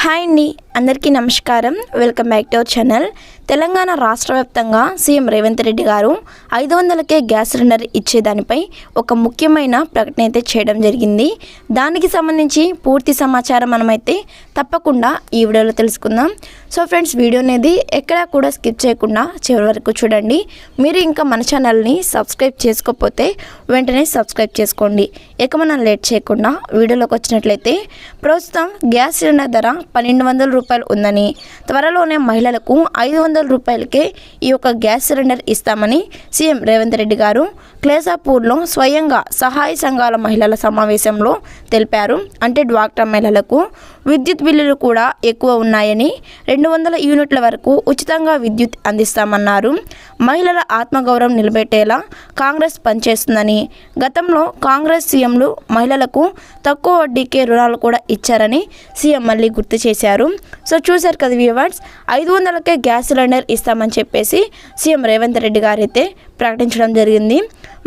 Hi అండి అందరికీ నమస్కారం. Welcome back to our channel Telangana రాష్ట్ర వ్యాప్తంగా సీఎం రేవంత్ రెడ్డి గారు ఐదు వందలకే గ్యాస్ సిలిండర్ ఇచ్చేదానిపై ఒక ముఖ్యమైన ప్రకటన అయితే చేయడం జరిగింది. దానికి సంబంధించి పూర్తి సమాచారం మనమైతే తప్పకుండా ఈ వీడియోలో తెలుసుకుందాం. సో ఫ్రెండ్స్ వీడియో అనేది ఎక్కడా కూడా స్కిప్ చేయకుండా చివరి వరకు చూడండి. మీరు ఇంకా మన ఛానల్ని సబ్స్క్రైబ్ చేసుకోకపోతే వెంటనే సబ్స్క్రైబ్ చేసుకోండి. ఇక మనం లేట్ చేయకుండా వీడియోలోకి వచ్చినట్లయితే ప్రస్తుతం గ్యాస్ సిలిండర్ ధర పన్నెండు వందల రూపాయలు ఉందని త్వరలోనే మహిళలకు ఐదు వందల రూపాయలకే ఈ యొక్క గ్యాస్ సిలిండర్ ఇస్తామని సీఎం రేవంత్ రెడ్డి గారు క్లేసాపూర్లో స్వయంగా సహాయ సంఘాల మహిళల సమావేశంలో తెలిపారు. అంటే డ్వాక్రా మహిళలకు విద్యుత్ బిల్లులు కూడా ఎక్కువ ఉన్నాయని రెండు వందల యూనిట్ల వరకు ఉచితంగా విద్యుత్ అందిస్తామన్నారు. మహిళల ఆత్మగౌరవం నిలబెట్టేలా కాంగ్రెస్ పనిచేస్తుందని గతంలో కాంగ్రెస్ సీఎంలు మహిళలకు తక్కువ వడ్డీకే రుణాలు కూడా ఇచ్చారని సీఎం మళ్ళీ గుర్తు చేశారు. సో చూశారు కదా వ్యూవర్స్ ఐదు వందలకే గ్యాస్ సిలిండర్ ఇస్తామని చెప్పేసి సీఎం రేవంత్ రెడ్డి గారు అయితే ప్రకటించడం జరిగింది.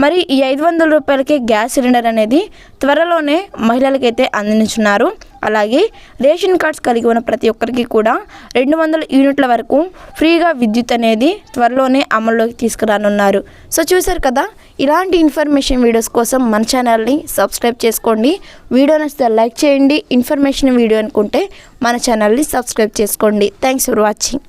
మరి ఈ ఐదు వందల రూపాయలకే గ్యాస్ సిలిండర్ అనేది త్వరలోనే మహిళలకైతే అందించున్నారు అలాగే రేషన్ కార్డ్స్ కలిగి ఉన్న ప్రతి ఒక్కరికి కూడా రెండు వందల యూనిట్ల వరకు ఫ్రీగా విద్యుత్ అనేది త్వరలోనే అమల్లోకి తీసుకురానున్నారు. సో చూశారు కదా ఇలాంటి ఇన్ఫర్మేషన్ వీడియోస్ కోసం మన ఛానల్ని సబ్స్క్రైబ్ చేసుకోండి. వీడియో నచ్చితే లైక్ చేయండి. ఇన్ఫర్మేషన్ వీడియో అనుకుంటే మన ఛానల్ని సబ్స్క్రైబ్ చేసుకోండి. Thanks for watching.